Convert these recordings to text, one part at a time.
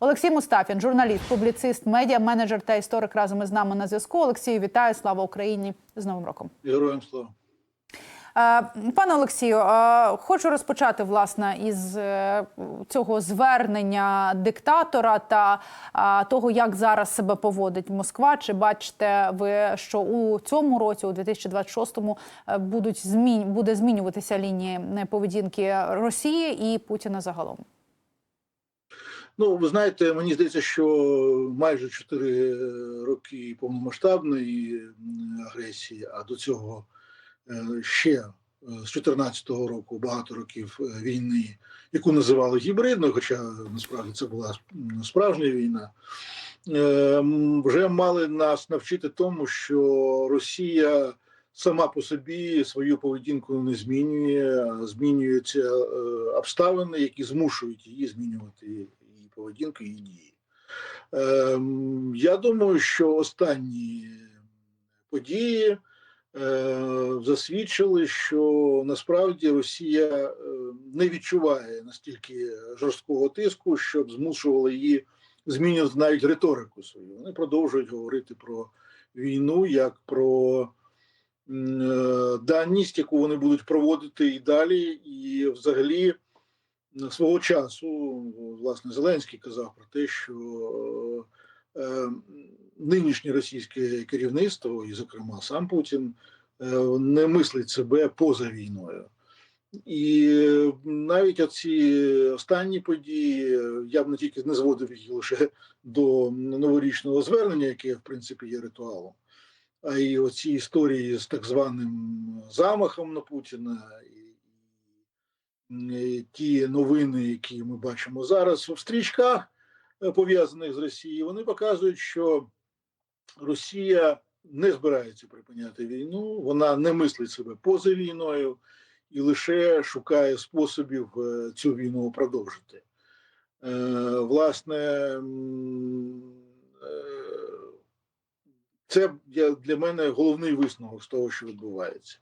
Олексій Мустафін, журналіст, публіцист, медіа, менеджер та історик разом із нами на зв'язку. Олексію, вітаю! Слава Україні! З Новим роком! Героям слава. Е, Пане Олексію, е, хочу розпочати власне із е, цього звернення диктатора та того, як зараз себе поводить Москва. Чи бачите ви, що у цьому році, у 2026-му, е, будуть змін буде змінюватися лінії поведінки Росії і Путіна загалом? Ну, ви знаєте, мені здається, що майже 4 роки повномасштабної агресії, а до цього е, ще е, з 2014 року багато років е, війни, яку називали гібридною, хоча насправді це була справжня війна, е, вже мали нас навчити тому, що Росія сама по собі свою поведінку не змінює, змінюються е, обставини, які змушують її змінювати її поведінку, її дії. Ем, Я думаю, що останні події е, засвідчили, що насправді Росія е, не відчуває настільки жорсткого тиску, щоб змушувало її змінювати навіть риторику свою. Вони продовжують говорити про війну як про е, даність, яку вони будуть проводити і далі, і взагалі свого часу власне Зеленський казав про те, що е, нинішнє російське керівництво, і, зокрема, сам Путін, е, не мислить себе поза війною. І навіть оці останні події я б не тільки не зводив їх лише до новорічного звернення, яке в принципі є ритуалом, а й оці історії з так званим замахом на Путіна ті новини, які ми бачимо зараз в стрічках, е, пов'язаних з Росією, вони показують, що Росія не збирається припиняти війну, вона не мислить себе поза війною і лише шукає способів е, цю війну продовжити. Е, Власне, е, це для мене головний висновок з того, що відбувається.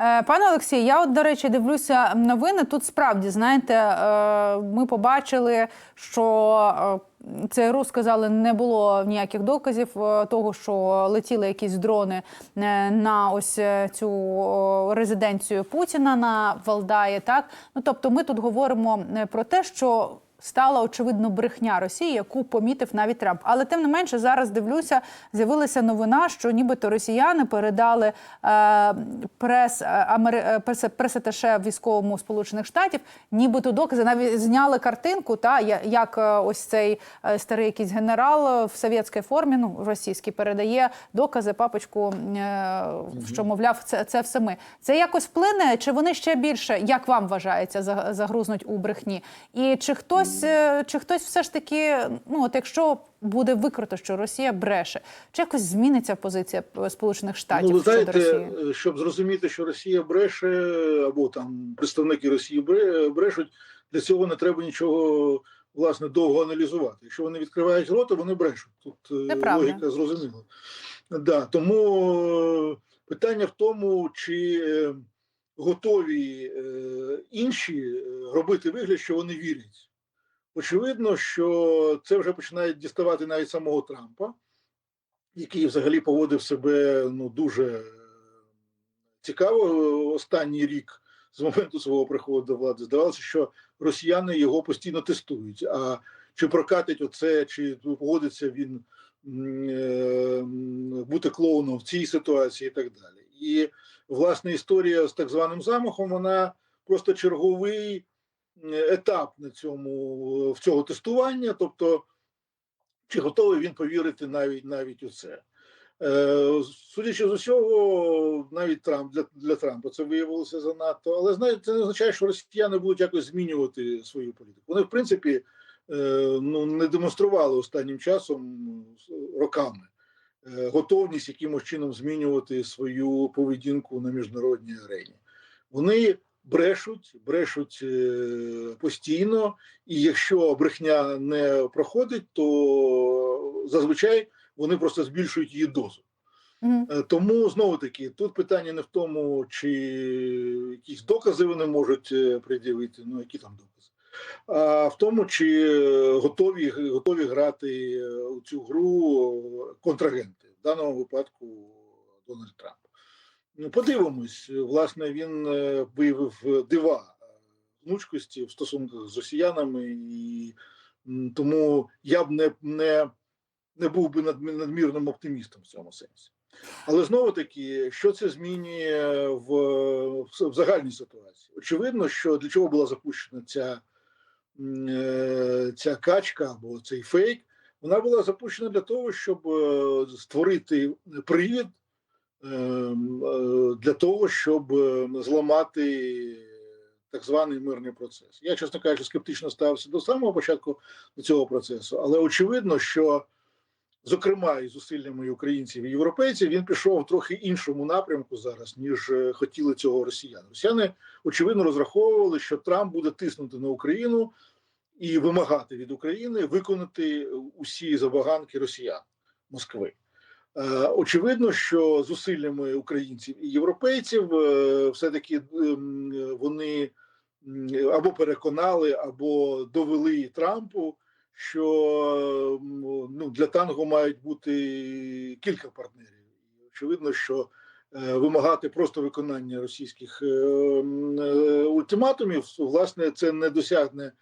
Е, Пане Олексій, я от до речі дивлюся новини. Тут справді знаєте, е, ми побачили, що е, ЦРУ сказали, не було ніяких доказів того, що летіли якісь дрони на ось цю резиденцію Путіна на Валдаї. Так, ну тобто, ми тут говоримо про те, що. Стала очевидно брехня Росії, яку помітив навіть Трамп. Але тим не менше, зараз дивлюся, з'явилася новина, що нібито росіяни передали е, прес е, амери, е, прес, військовому Сполучених Штатів, нібито докази навіть зняли картинку, та як е, ось цей старий якийсь генерал в совєтській формі, ну російський, передає докази папочку, е, що мовляв, це, це все ми. Це якось вплине, чи вони ще більше, як вам вважається, за- загрузнуть у брехні? І чи хтось, е, чи хтось все ж таки, ну от якщо буде викрито, що Росія бреше, чи якось зміниться позиція е, Сполучених Штатів Ну, ви щодо знаєте, Росії? щоб зрозуміти, що Росія бреше, або там представники Росії брешуть, для цього не треба нічого власне довго аналізувати. Якщо вони відкривають рота, вони брешуть. Тут е, Це правда. логіка зрозуміла. Да, тому е, питання в тому, чи е, готові е, інші е, робити вигляд, що вони вірять. Очевидно, що це вже починає діставати навіть самого Трампа, який взагалі поводив себе ну дуже цікаво останній рік з моменту свого приходу до влади. Здавалося, що росіяни його постійно тестують. А чи прокатить оце, чи погодиться він е, бути клоуном в цій ситуації, і так далі. І власне історія з так званим замахом, вона просто черговий етап на цьому в цього тестування, тобто чи готовий він повірити навіть навіть у це. Е, Судячи з усього, навіть Трамп для, для Трампа це виявилося занадто. Але знаєте, це не означає, що росіяни будуть якось змінювати свою політику. Вони, в принципі, е, ну не демонстрували останнім часом роками е, готовність якимось чином змінювати свою поведінку на міжнародній арені. Вони брешуть, брешуть е, постійно, і якщо брехня не проходить, то зазвичай вони просто збільшують її дозу. Мгм. Е, Тому знову таки тут питання не в тому, чи якісь докази вони можуть е, пред'явити, ну які там докази. а в тому, чи готові, готові грати у цю гру контрагенти, в даному випадку Дональд Трамп. Ну, подивимось, власне, він е, виявив дива е, гнучкості в стосунках з росіянами, і тому я б не, не, не був би надмі- надмірним оптимістом в цьому сенсі. Але знову таки, що це змінює в, в загальній ситуації? Очевидно, що для чого була запущена ця, е, ця качка або цей фейк, вона була запущена для того, щоб е, створити привід е, для того, щоб е, зламати так званий мирний процес. Я, чесно кажучи, скептично ставився до самого початку до цього процесу, але очевидно, що зокрема і зусиллями українців і європейців він пішов в трохи іншому напрямку зараз, ніж е, хотіли цього росіяни. Росіяни очевидно розраховували, що Трамп буде тиснути на Україну і вимагати від України виконати усі забаганки росіян Москви. Е, Очевидно, що зусиллями українців і європейців е, все-таки ем, вони або переконали, або довели Трампу, що ну, для танго мають бути кілька партнерів. Очевидно, що е, вимагати просто виконання російських ультиматумів, власне, це не досягне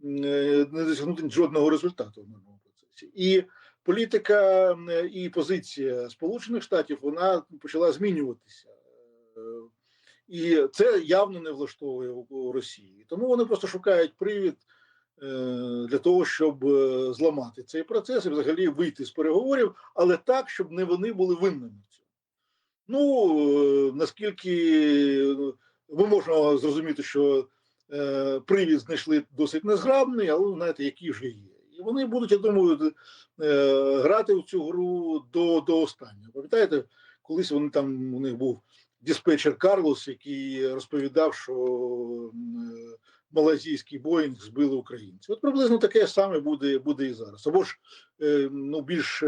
не досягнути жодного результату в мирному процесі. І політика і позиція Сполучених Штатів вона почала змінюватися. Е, І це явно не влаштовує Росії. Тому вони просто шукають привід е, для того, щоб е, зламати цей процес і взагалі вийти з переговорів, але так, щоб не вони були винними в цьому. Ну наскільки ми можемо зрозуміти, що привід знайшли досить незграбний, але знаєте, який вже є. Вони будуть, я думаю, е, грати в цю гру до, до останнього. Пам'ятаєте, колись вони там у них був диспетчер Карлос, який розповідав, що е, малазійський Боїнг збили українці. От приблизно таке саме буде, буде і зараз. Або ж е, ну, більш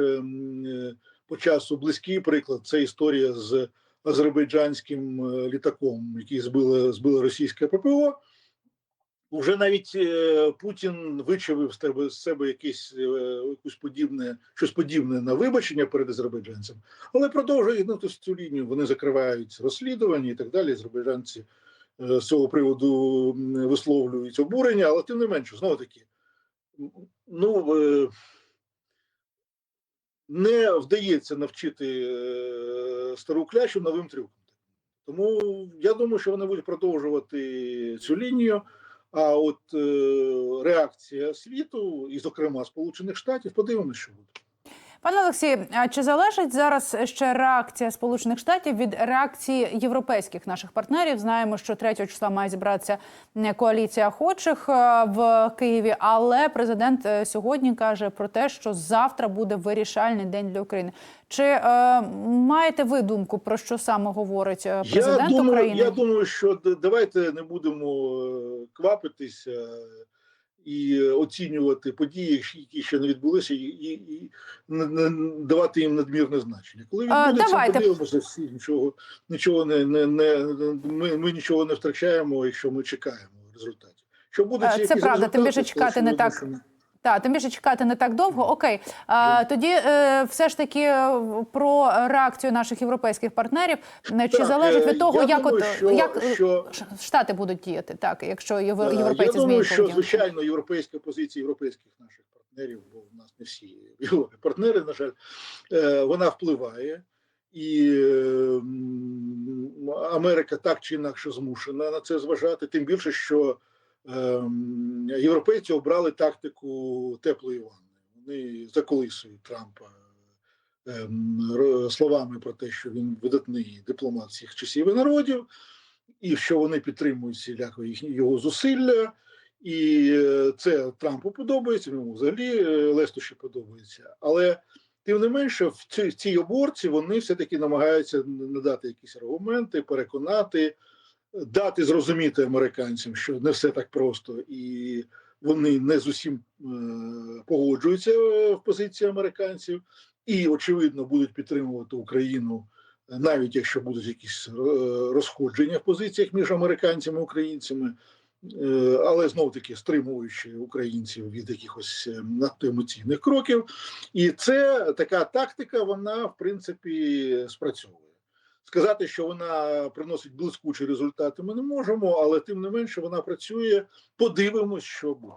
по часу близький приклад це історія з азербайджанським літаком, який збила, збила російське ППО. Уже навіть е, Путін вичавив з тебе з себе якесь е, якусь подібне, щось подібне на вибачення перед азербайджанцем, але продовжує ну, то цю лінію. Вони закривають розслідування і так далі. Азербайджанці е, з цього приводу висловлюють обурення, але тим не менше, знову таки, ну не вдається навчити стару клячу новим трюкам. Тому я думаю, що вони будуть продовжувати цю лінію. А от е, реакція світу, і, зокрема, Сполучених Штатів, подивимося, що буде. Пане Олексій, а чи залежить зараз ще реакція Сполучених Штатів від реакції європейських наших партнерів? Знаємо, що 3 числа має зібратися коаліція охочих е, в Києві, але президент е, сьогодні каже про те, що завтра буде вирішальний день для України. Чи е, маєте ви думку про що саме говорить е, президент я думаю, України? Я думаю, що давайте не будемо квапитися і оцінювати події, які ще не відбулися, і, і, і давати їм надмірне значення. Коли відбудеться, подивимося всі, нічого, нічого не, не, не ми, ми нічого не втрачаємо, якщо ми чекаємо результатів. Що буде Е, це правда, тим більше чекати не так Так, тим більше чекати не так довго. Окей, а, тоді е, все ж таки е, про реакцію наших європейських партнерів. Е, Чи Так, залежить е, від того, як думаю, от що- як що- штати будуть діяти, так якщо європейці Я думаю, що поведінку? звичайно європейська позиція європейських наших партнерів, бо в нас не всі партнери, на жаль, вона впливає, і Америка так чи інакше змушена на це зважати. Тим більше, що європейці обрали тактику теплої ванни. Вони заколисують Трампа. ем, Словами про те, що він видатний дипломат всіх часів і народів, і що вони підтримують всіляко їхні його зусилля, і е, це Трампу подобається, йому взагалі е, Лестуші подобається. Але тим не менше, в цій, в цій оборці вони все-таки намагаються надати якісь аргументи, переконати, дати зрозуміти американцям, що не все так просто, і вони не з усім е, погоджуються е, в позиції американців, і очевидно будуть підтримувати Україну навіть якщо будуть якісь е, розходження в позиціях між американцями і українцями. е, але знов таки стримуючи українців від якихось е, надто емоційних кроків. І це така тактика, вона в принципі спрацьовує. Сказати, що вона приносить блискучі результати, ми не можемо, але тим не менше вона працює. Подивимось, що буде.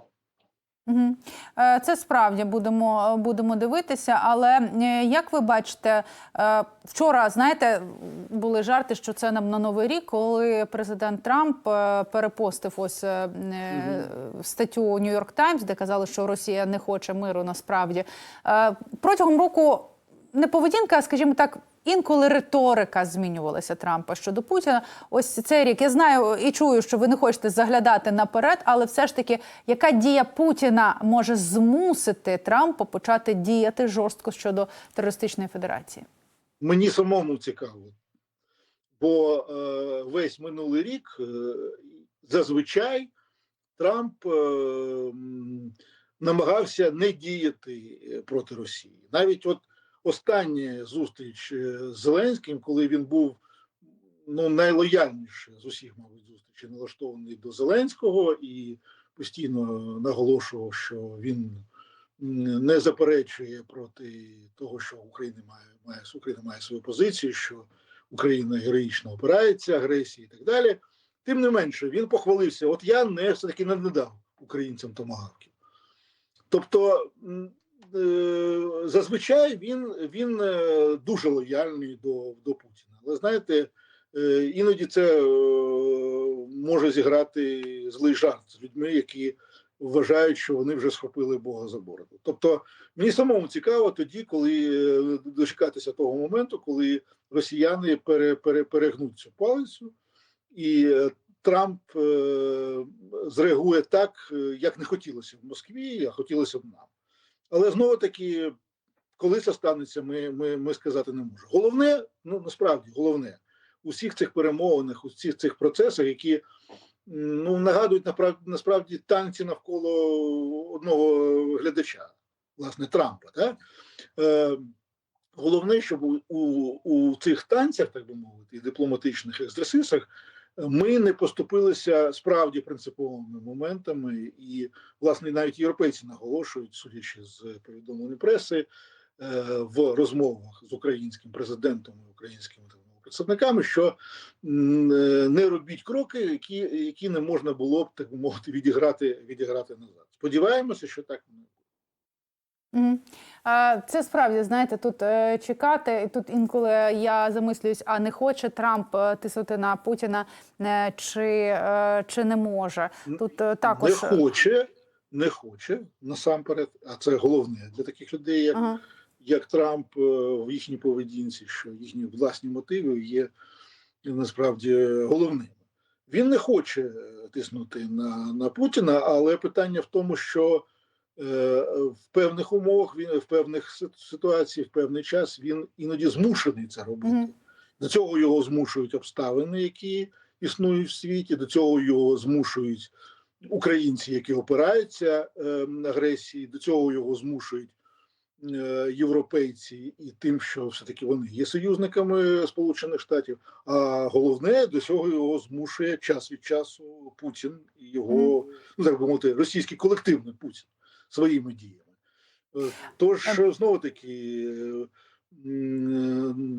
Е, Це справді будемо, будемо дивитися. Але е, як ви бачите, е, вчора знаєте, були жарти, що це нам на новий рік, коли президент Трамп перепостив ось статтю Нью-Йорк Таймс, де казали, що Росія не хоче миру. Насправді протягом року не поведінка, а скажімо так. Інколи риторика змінювалася Трампа щодо Путіна. Ось цей рік. Я знаю і чую, що ви не хочете заглядати наперед, але все ж таки, яка дія Путіна може змусити Трампа почати діяти жорстко щодо терористичної федерації? Мені самому цікаво, бо е, весь минулий рік е, зазвичай Трамп е, намагався не діяти е, проти Росії. Навіть от остання зустріч е, з Зеленським, коли він був ну, найлояльніше з усіх, мабуть, зустрічей налаштований до Зеленського і постійно наголошував, що він не заперечує проти того, що Україна має, має Україна має свою позицію, що Україна героїчно опирається агресії і так далі. Тим не менше, він похвалився: от я не все таки не надав українцям томагавків. Тобто, зазвичай він, він е, дуже лояльний до, до Путіна. Але знаєте, е, іноді це е, може зіграти злий жарт з людьми, які вважають, що вони вже схопили Бога за бороду. Тобто, мені самому цікаво тоді, коли е, дочекатися того моменту, коли росіяни пере, пере, перегнуть цю палицю, і е, Трамп е, зреагує так, е, як не хотілося в Москві, а хотілося б нам. Але знову таки, коли це станеться, ми, ми, ми сказати не можемо. Головне, ну насправді головне у всіх цих перемовинах, у всіх цих процесах, які ну нагадують насправді танці навколо одного глядача, власне, Трампа. Так? Е, головне, щоб у, у, цих танцях, так би мовити, і дипломатичних екстрасисах, е, ми не поступилися справді принциповими моментами, і власне навіть європейці наголошують, судячи з повідомлень преси, е, в розмовах з українським президентом і українськими представниками, що е, не робіть кроки, які, які не можна було б так мовити відіграти, відіграти назад. Сподіваємося, що так не Це справді знаєте, тут е, чекати. Тут інколи я замислююсь, а не хоче Трамп е, тиснути на Путіна е, чи, чи не може. Тут також не хоче, не хоче насамперед, а це головне для таких людей, як, Ага. як Трамп в їхній поведінці, що їхні власні мотиви є насправді головними. Він не хоче тиснути на, на Путіна, але питання в тому, що в певних умовах він в певних ситуаціях, в певний час він іноді змушений це робити. До цього його змушують обставини, які існують в світі. До цього його змушують українці, які опираються е, агресії. До цього його змушують е, європейці і тим, що все таки вони є союзниками Сполучених Штатів. А головне до цього його змушує час від часу Путін і його ну так би мовити російський колективний Путін своїми діями. Е, Тож знову таки. е,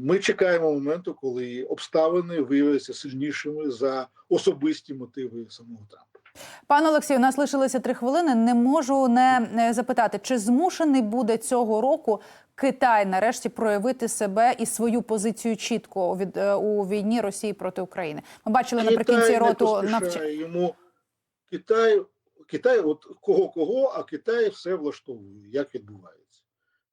Ми чекаємо моменту, коли обставини виявляться сильнішими за особисті мотиви самого Трампа. Пане Олексію, у нас лишилося три хвилини. Не можу не е, запитати, чи змушений буде цього року Китай нарешті проявити себе і свою позицію чітко від е, у війні Росії проти України. Ми бачили наприкінці Китай не роту навчання. йому Китай, Китай, от кого кого, а Китай все влаштовує, як відбувається.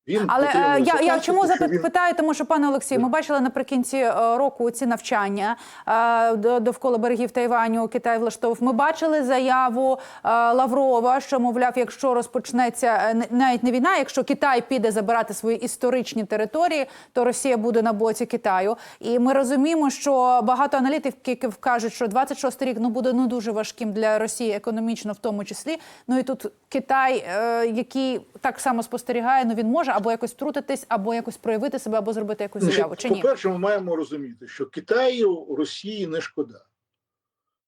Він Але е, я, я чому що він- запитаю, тому що пане Олексію, ми бачили наприкінці е, року ці навчання е, до- довкола берегів Тайваню. Китай влаштовував. Ми бачили заяву е, Лаврова, що мовляв, якщо розпочнеться не- навіть не війна, якщо Китай піде забирати свої історичні території, то Росія буде на боці Китаю. І ми розуміємо, що багато аналітиків кажуть, що 26 рік ну буде ну дуже важким для Росії економічно, в тому числі. Ну і тут Китай, е, який так само спостерігає, ну він може або якось втрутитись, або якось проявити себе, або зробити якусь Значить, заяву. Чи ні? По-перше, ми маємо розуміти, що Китаю Росії не шкода.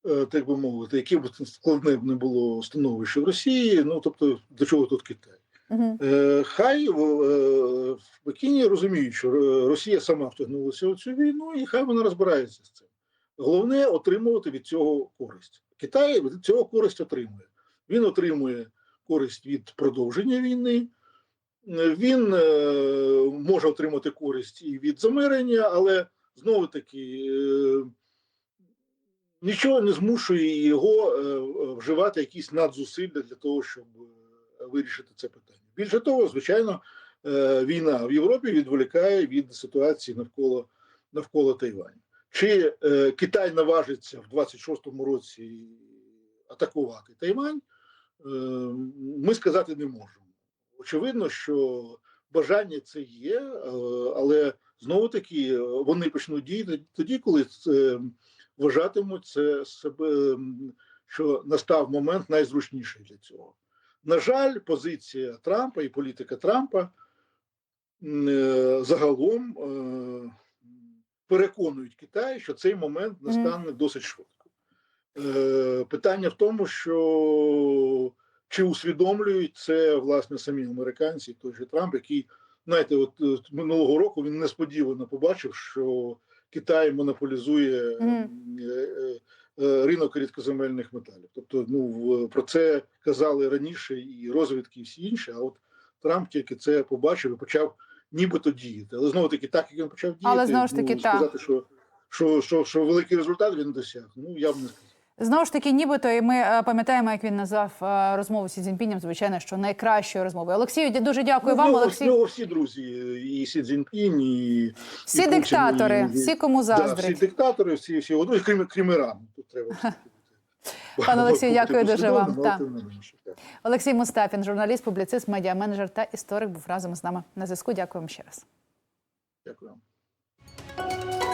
е, так би мовити, яке б складне б не було становище в Росії. Ну тобто, до чого тут Китай? Угу. Е, Хай в, е, в Пекіні розуміють, що Росія сама втягнулася в цю війну, і хай вона розбирається з цим. Головне отримувати від цього користь. Китай від цього користь отримує. Він отримує користь від продовження війни. Він е, може отримати користь і від замирення, але знову таки е, нічого не змушує його е, вживати якісь надзусилля для того, щоб вирішити це питання. Більше того, звичайно, війна в Європі відволікає від ситуації навколо навколо Тайваню. Чи Китай наважиться в 26-му році атакувати Тайвань, ми сказати не можемо. Очевидно, що бажання це є, е, але знову таки вони почнуть діяти тоді, коли це, вважатимуть це себе, що настав момент найзручніший для цього. На жаль, позиція Трампа і політика Трампа е, загалом е, переконують Китай, що цей момент настане досить швидко. Е, Питання в тому, що чи усвідомлюють це власне самі американці, той же Трамп, який, знаєте, от е, минулого року він несподівано побачив, що Китай монополізує е, ринок рідкоземельних металів. Тобто, ну про це казали раніше і розвідки, і всі інші. А от Трамп тільки це побачив і почав нібито діяти. Але знову таки, так як він почав діяти, Але знову ж таки, ну, сказати, що, що, що, що великий результат він досяг. Ну я б не сказав. Знову ж таки, нібито, і ми е, пам'ятаємо, як він назвав е, розмову з Сі Цзіньпінем, звичайно, що найкращою розмовою. Олексію, дуже дякую Ну, вам, нього- Олексій. нього всі друзі, і Сі Цзіньпінь, і Всі і диктатори, і- всі кому да, всі диктатори, всі, всі ну, і крім, крім Ірану. Тут треба. Пане Олексію, дякую дуже вам. так. Олексій Мустафін, журналіст, публіцист, медіаменеджер та історик, був разом з нами на зв'язку. Дякую вам ще раз. Дякую.